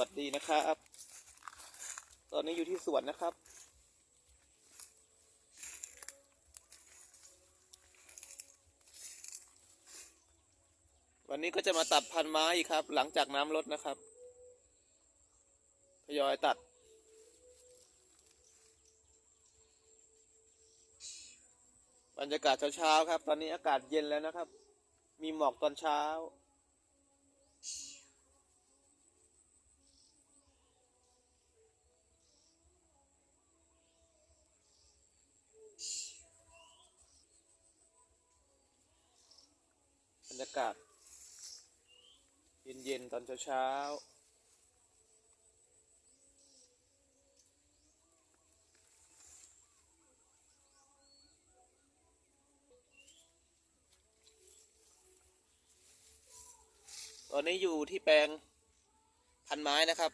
วัสดีนะครับ ตอนนี้อยู่ที่สวนนะครับ วันนี้ก็จะมาตัดพันไม้อีกครับ หลังจากน้ำลดนะครับทยอยตัดบรรยากาศเช้าๆครับ ตอนนี้อากาศเย็นแล้วนะครับ มีหมอกตอนเช้า รรยากาศ เย็นๆ ตอนเช้าๆตอนนี้อยู่ที่แปลงพันไม้นะครับ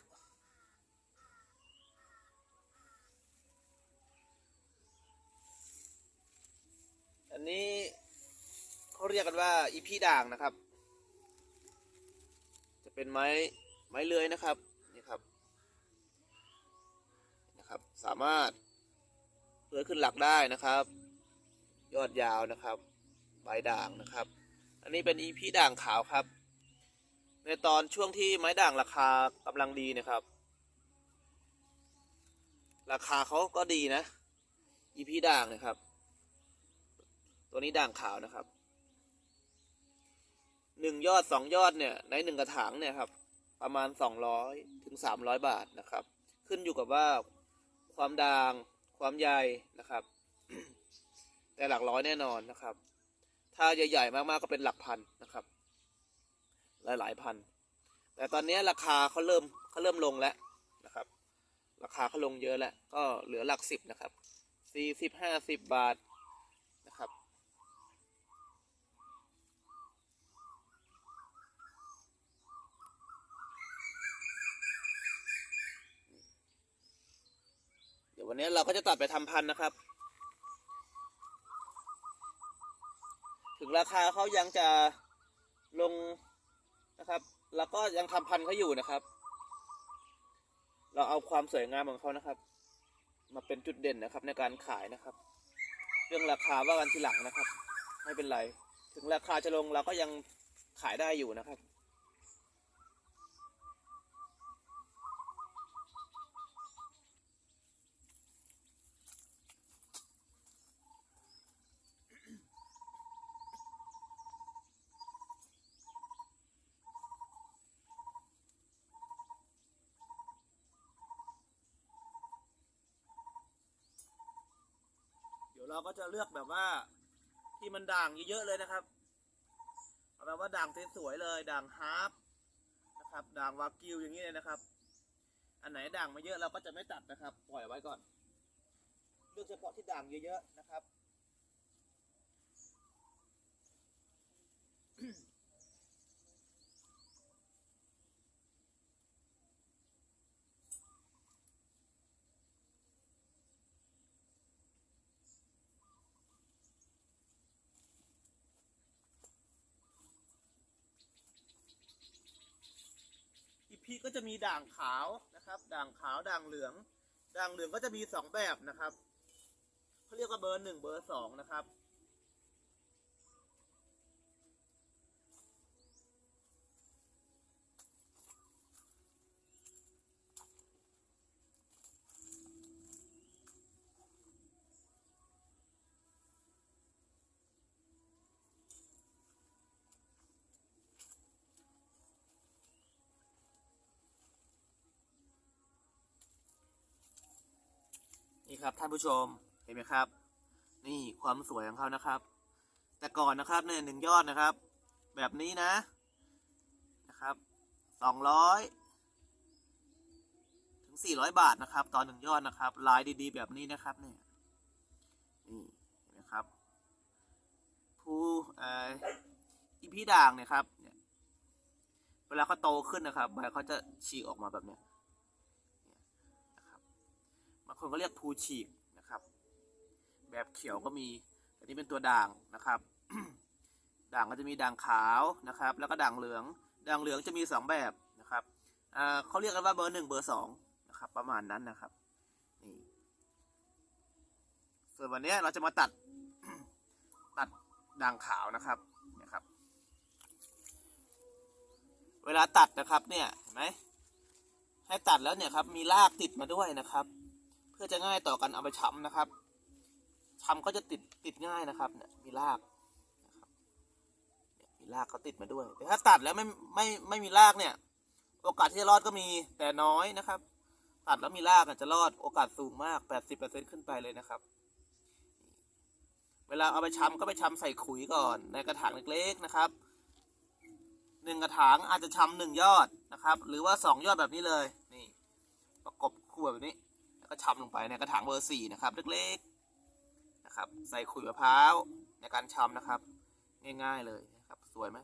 อันนี้ เรียกกันว่าอีพีด่างนะครับ จะเป็นไม้ไม้เลื้อยนะครับนี่ครับนะครับ สามารถเลื้อยขึ้นหลักได้นะครับ ยอดยาวนะครับ ใบด่างนะครับ อันนี้เป็นอีพีด่างขาวครับ ในตอนช่วงที่ไม้ด่างราคากำลังดีนะครับ ราคาเขาก็ดีนะอีพีด่างนะครับ ตัวนี้ด่างขาวนะครับ หนึ่งยอดสองยอดเนี่ยในหนึ่งกระถางเนี่ยครับประมาณสองร้อยถึงสามร้อยบาทนะครับ ขึ้นอยู่กับว่าความด่างความใหญ่นะครับ แต่หลักร้อยแน่นอนนะครับ ถ้าใหญ่ๆมากๆก็เป็นหลักพันนะครับ หลายๆพัน แต่ตอนนี้ราคาเขาเริ่มเขาเริ่มลงแล้วนะครับ ราคาเขาลงเยอะแล้วก็เหลือหลักสิบนะครับสี่สิบห้าสิบบาทนะครับ ดี๋ยววันนี้เราก็จะตัดไปทำพันธุ์นะครับ ถึงราคาเขายังจะลงนะครับ แล้วก็ยังทำพันธุ์เขาอยู่นะครับ เราเอาความสวยงามของเขานะครับ มาเป็นจุดเด่นนะครับในการขายนะครับ เรื่องราคาว่ากันทีหลังนะครับ ไม่เป็นไร ถึงราคาจะลงเราก็ยังขายได้อยู่นะครับ เราก็จะเลือกแบบว่าที่มันด่างเยอะๆเลยนะครับเอาแบบว่าด่างสวยๆเลย ด่างฮาร์ปนะครับด่างวากิวอย่างนี้เลยนะครับ อันไหนด่างมาเยอะเราก็จะไม่ตัดนะครับ ปล่อยไว้ก่อน เลือกเฉพาะที่ด่างเยอะๆนะครับ อีพีก็จะมีด่างขาวนะครับ ด่างขาวด่างเหลือง ด่างเหลืองก็จะมีสองแบบนะครับเขาเรียกว่าเบอร์หนึ่งเบอร์สองนะครับ ครับท่านผู้ชมเห็นไหมครับ นี่ความสวยของเขานะครับ แต่ก่อนนะครับเนี่ยหนึ่งยอดนะครับ แบบนี้นะนะครับสองร้อยถึงสี่ร้อยบาทนะครับ ตอนหนึ่งยอดนะครับ ลายดีๆ แบบนี้นะครับเนี่ยนี่เห็นไหมครับผู้เอ่ออีพีด่างเนี่ยครับเนี่ยเวลาเขาโตขึ้นนะครับใบเขาจะฉีกออกมาแบบเนี้ย คนก็เรียกภูฉีกนะครับ แบบเขียวก็มี อันนี้เป็นตัวด่างนะครับ ด่างก็จะมีด่างขาวนะครับ แล้วก็ด่างเหลือง ด่างเหลืองจะมีสองแบบนะครับเขาเรียกกันว่าเบอร์หนึ่งเบอร์สองนะครับ ประมาณนั้นนะครับนี่ส่วนวันนี้เราจะมาตัดตัดด่างขาวนะครับเนี่ยครับ เวลาตัดนะครับเนี่ยเห็นไหมให้ตัดแล้วเนี่ยครับมีรากติดมาด้วยนะครับ พื่อจะง่ายต่อการเอาไปช้ำนะครับช้ำก็จะติดติดง่ายนะครับเนี่ยมีรากนะครับมีรากเขาติดมาด้วยแต่ถ้าตัดแล้วไม่ไม่ไม่มีรากเนี่ย โอกาสที่จะรอดก็มีแต่น้อยนะครับ ตัดแล้วมีรากอาจจะรอดโอกาสสูงมาก 80%ขึ้นไปเลยนะครับ เวลาเอาไปช้ำก็ไปช้ำใส่ขุยก่อน ในกระถางเล็กๆนะครับหนึ่งกระถางอาจจะช้ำหนึ่งยอดนะครับ หรือว่าสองยอดแบบนี้เลย นี่ ประกบคู่แบบนี้ ก็ช้ำลงไปในกระถางเบอร์สี่นะครับ เล็กๆนะครับ ใส่ขุยมะพร้าวในการช้ำนะครับ ง่ายๆเลยนะครับ สวยไหม